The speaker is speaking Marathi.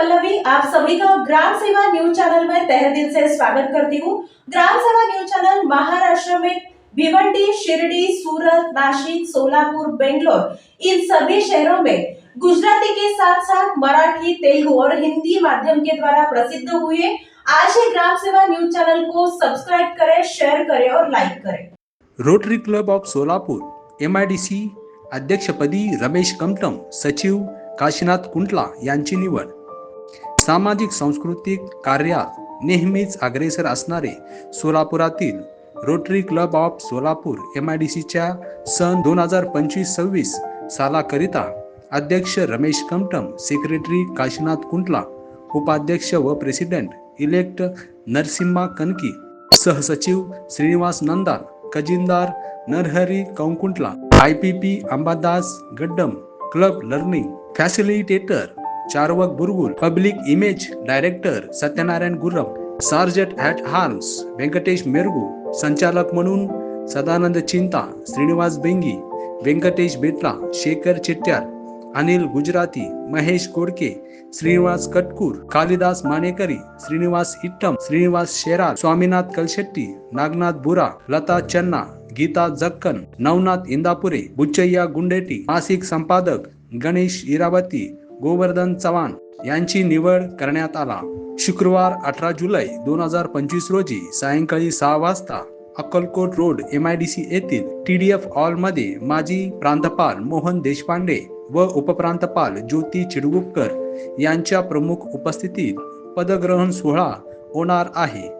पल्लवी आप सभी का ग्राम सेवा न्यूज चैनल में तहे दिल से स्वागत करती हूँ। ग्राम सेवा न्यूज चैनल महाराष्ट्र में भिवंडी शिरडी सूरत नासिक सोलापुर बेंगलोर इन सभी शहरों में गुजराती के साथ साथ मराठी तेलुगु और हिंदी माध्यम के द्वारा प्रसिद्ध हुए आज ही ग्राम सेवा न्यूज चैनल को सब्सक्राइब करें शेयर करें और लाइक करें। Rotary club of Solapur M अध्यक्षपदी रमेश कमटम सचिव काशीनाथ कुंटला यांची निवड। सामाजिक सांस्कृतिक कार्यात नेहमीच अग्रेसर असणारे सोलापुरातील Rotary club of Solapur M I D सीच्या सन दोन हजार पंचवीस सव्वीस सालाकरिता अध्यक्ष रमेश कमटम सेक्रेटरी काशीनाथ कुंटला उपाध्यक्ष व प्रेसिडेंट इलेक्ट नरसिम्हा कनकी सहसचिव Shrinivas Nandal खजिनदार Narhari Kounkuntla I P P Ambadas Gaddam club learning facilitator Charvak Burgul public image director Satyanarayan Gurram sergeant at arms Vyankatesh Mergu संचालक म्हणून सदानंद चिंता श्रीनिवास बेंगी व्यंकटेश बेटला शेखर चिट्ट्यार अनिल गुजराती महेश कोडके श्रीनिवास कटकूर कालिदास मानेकरी श्रीनिवास इट्टम श्रीनिवास शेरार स्वामीनाथ कलशेट्टी नागनाथ बुरा लता चन्ना गीता जक्कन नवनाथ इंदापुरे बुच्चय्या गुंडेटी मासिक संपादक गणेश इरावती गोवर्धन चव्हाण यांची निवड करण्यात आला. शुक्रवार अठरा जुलै दोन हजार पंचवीस रोजी सायंकाळी सहा वाजता Akkalkot road M I D C येथील टी डी एफमध्ये माजी प्रांतपाल मोहन देशपांडे व उपप्रांतपाल ज्योती चिडगुपकर यांच्या प्रमुख उपस्थितीत पदग्रहण सोहळा होणार आहे.